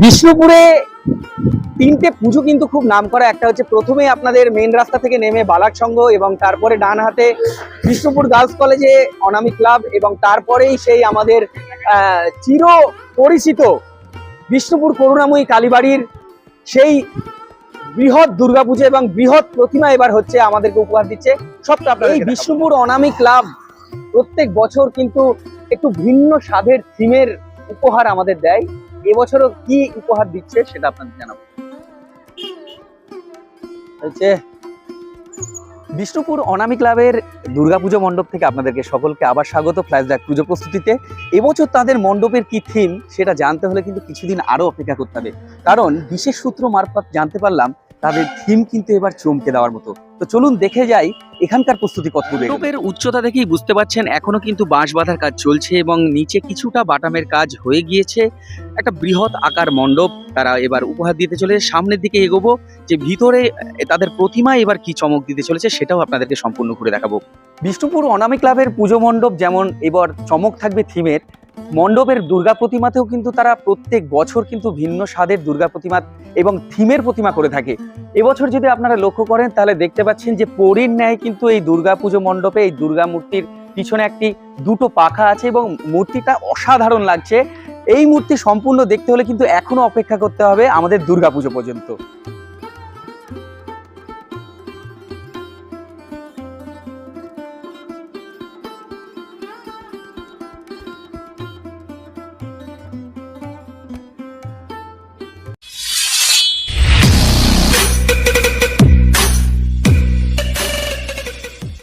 বিষ্ণুপুরে তিনটে পুজো কিন্তু খুব নাম করা। একটা হচ্ছে প্রথমে আপনাদের মেন রাস্তা থেকে নেমে বালাক সংঘ এবং তারপরে ডান হাতে বিষ্ণুপুর গার্লস কলেজে অনামি ক্লাব এবং তারপরেই সেই আমাদের আহ, চির পরিচিত বিষ্ণুপুর করুণাময়ী কালীবাড়ির সেই বৃহৎ দুর্গাপুজো এবং বৃহৎ প্রতিমা এবার হচ্ছে আমাদেরকে উপহার দিচ্ছে। সবটা আপনাদের এই বিষ্ণুপুর অনামি ক্লাব প্রত্যেক বছর কিন্তু একটু ভিন্ন স্বাদের থিমের উপহার আমাদের দেয়। এবছরও কি উপহার দিচ্ছে সেটা আপনাদের জানাব। বিষ্ণুপুর অনামি ক্লাবের দুর্গাপুজো মণ্ডপ থেকে আপনাদেরকে সকলকে আবার স্বাগত ফ্ল্যাশব্যাক পুজো প্রস্তুতিতে। এবছর তাদের মণ্ডপের কি থিম সেটা জানতে হলে কিন্তু কিছুদিন আরও অপেক্ষা করতে হবে। কারণ বিশেষ সূত্র মারফত জানতে পারলাম, তাদের থিম কিন্তু এবার চমকে দেওয়ার মতো। তো চলুন দেখে যাই এখানকার প্রস্তুতি কত মণ্ডপের উচ্চতা দেখেই বুঝতে পারছেন এখনও কিন্তু বাঁশ বাঁধার কাজ চলছে এবং নিচে কিছুটা বাটামের কাজ হয়ে গিয়েছে। একটা বৃহৎ আকার মণ্ডপ তারা এবার উপহার দিতে চলে সামনের দিকে এগোবো যে ভিতরে তাদের প্রতিমা এবার কি চমক দিতে চলেছে সেটাও আপনাদেরকে সম্পূর্ণ করে দেখাবো। বিষ্ণুপুর অনামী ক্লাবের পুজো মণ্ডপ যেমন এবার চমক থাকবে থিমের মণ্ডপের দুর্গা প্রতিমাতেও কিন্তু তারা প্রত্যেক বছর কিন্তু ভিন্ন স্বাদের দুর্গা প্রতিমা এবং থিমের প্রতিমা করে থাকে। এবছর যদি আপনারা লক্ষ্য করেন, তাহলে দেখতে পাচ্ছেন যে পরীর ন্যায় কিন্তু এই দুর্গা পুজো মণ্ডপে, এই দুর্গা মূর্তির পিছনে একটি দুটো পাখা আছে এবং মূর্তিটা অসাধারণ লাগছে। এই মূর্তি সম্পূর্ণ দেখতে হলে কিন্তু এখনও অপেক্ষা করতে হবে আমাদের দুর্গা পুজো পর্যন্ত।